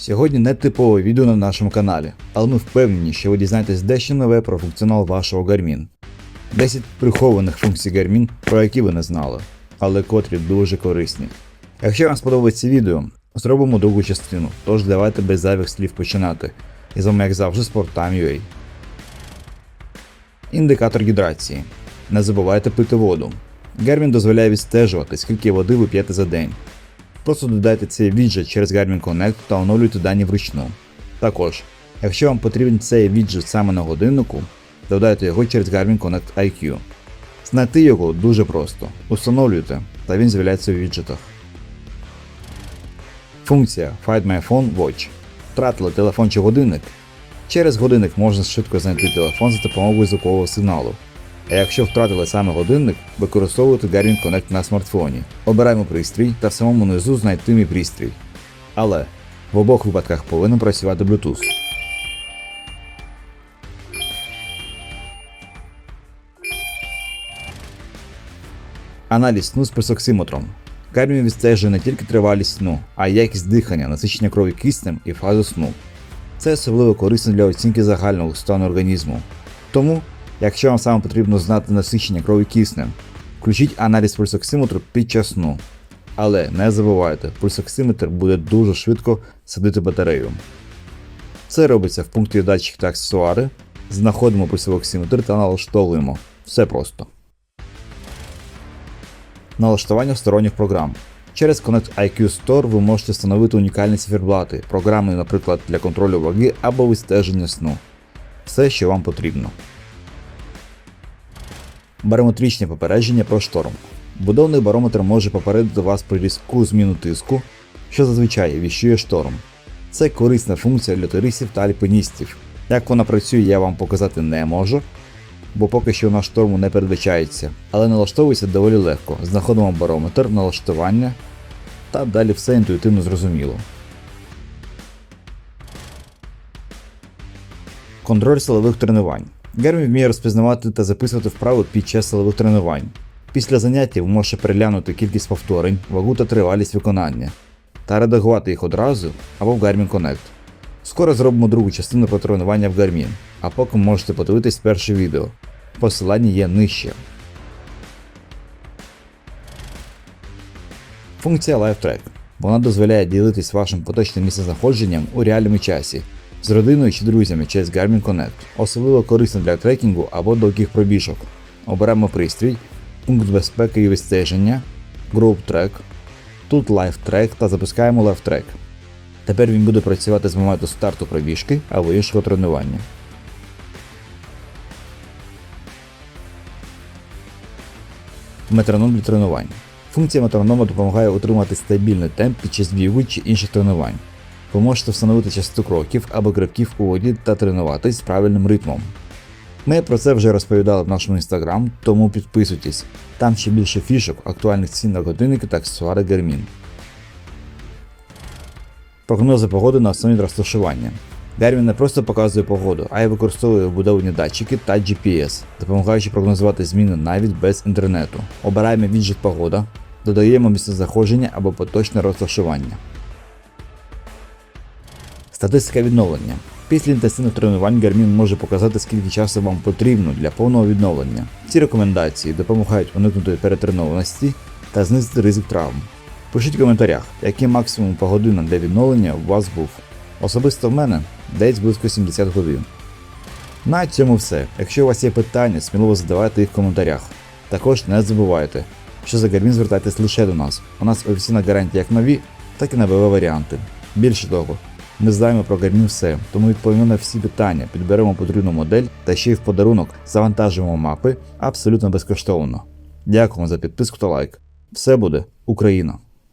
Сьогодні не типове відео на нашому каналі, але ми впевнені, що ви дізнаєтесь дещо нове про функціонал вашого Garmin. 10 прихованих функцій Garmin, про які ви не знали, але котрі дуже корисні. Якщо вам сподобається відео, зробимо другу частину, тож давайте без зайвих слів починати. І з вами, як завжди, Sporttime.ua. Індикатор гідрації. Не забувайте пити воду. Garmin дозволяє відстежувати, скільки води ви п'єте за день. Просто додайте цей віджит через Garmin Connect та оновлюйте дані вручну. Також, якщо вам потрібен цей віджит саме на годиннику, додайте його через Garmin Connect IQ. Знайти його дуже просто. Установлюйте, та він з'являється у віджитах. Функція Find My Phone Watch. Втратили телефон чи годинник. Через годинник можна швидко знайти телефон за допомогою звукового сигналу. А якщо втратили саме годинник, використовуйте Garmin Connect на смартфоні. Обираємо пристрій та в самому низу знайти мій пристрій. Але в обох випадках повинен працювати Bluetooth. Аналіз сну з пресоксиметром. Garmin відстежує не тільки тривалість сну, а й якість дихання, насичення крові киснем і фазу сну. Це особливо корисно для оцінки загального стану організму. Тому, якщо вам саме потрібно знати насичення крові киснем, включіть аналіз пульсоксиметру під час сну. Але не забувайте, пульсоксиметр буде дуже швидко садити батарею. Це робиться в пункті датчик та аксесуари. Знаходимо пульсовий оксиметр та налаштовуємо. Все просто. Налаштування сторонніх програм. Через Connect IQ Store ви можете встановити унікальні циферблати, програми, наприклад, для контролю ваги або відстеження сну. Все, що вам потрібно. Барометричне попередження про шторм. Будовний барометр може попередити вас про різку зміну тиску, що зазвичай віщує шторм. Це корисна функція для туристів та альпіністів. Як вона працює, я вам показати не можу, бо поки що вона шторму не передбачається, але налаштовується доволі легко. Знаходимо барометр, налаштування та далі все інтуїтивно зрозуміло. Контроль силових тренувань. Гармін вміє розпізнавати та записувати вправи під час силових тренувань. Після заняття ви можете переглянути кількість повторень, вагу та тривалість виконання та редагувати їх одразу або в Garmin Connect. Скоро зробимо другу частину про тренування в Garmin, а поки можете подивитись перше відео. Посилання є нижче. Функція LiveTrack. Вона дозволяє ділитись вашим поточним місцезнаходженням у реальному часі з родиною чи друзями через Garmin Connect, особливо корисно для трекінгу або довгих пробіжок. Оберемо пристрій, пункт безпеки і відстеження, Group Track, тут LiveTrack та запускаємо LiveTrack. Тепер він буде працювати з моменту старту пробіжки або іншого тренування. Метроном для тренувань. Функція метронома допомагає утримати стабільний темп під час бігу чи інших тренувань. Ви можете встановити частоту кроків або гривків у воді та тренуватись з правильним ритмом. Ми про це вже розповідали в нашому інстаграм, тому підписуйтесь. Там ще більше фішок, актуальних цін на годинники та аксесуари Garmin. Прогнози погоди на основі розташування. Garmin не просто показує погоду, а й використовує вбудовані датчики та GPS, допомагаючи прогнозувати зміни навіть без інтернету. Обираємо віджит погода, додаємо місцезаходження або поточне розташування. Статистика відновлення. Після інтенсивних тренувань Garmin може показати, скільки часу вам потрібно для повного відновлення. Ці рекомендації допомагають уникнути перетренованості та знизити ризик травм. Пишіть в коментарях, який максимум по годинам для відновлення у вас був. Особисто в мене десь близько 70 годин. На цьому все. Якщо у вас є питання, сміливо задавайте їх в коментарях. Також не забувайте, що за Garmin звертайтесь лише до нас. У нас офіційна гарантія як нові, так і на БВ варіанти. Більше того, ми знаємо про Garmin все, тому відповімо на всі питання, підберемо потрібну модель та ще й в подарунок завантажимо мапи абсолютно безкоштовно. Дякуємо за підписку та лайк. Все буде Україна!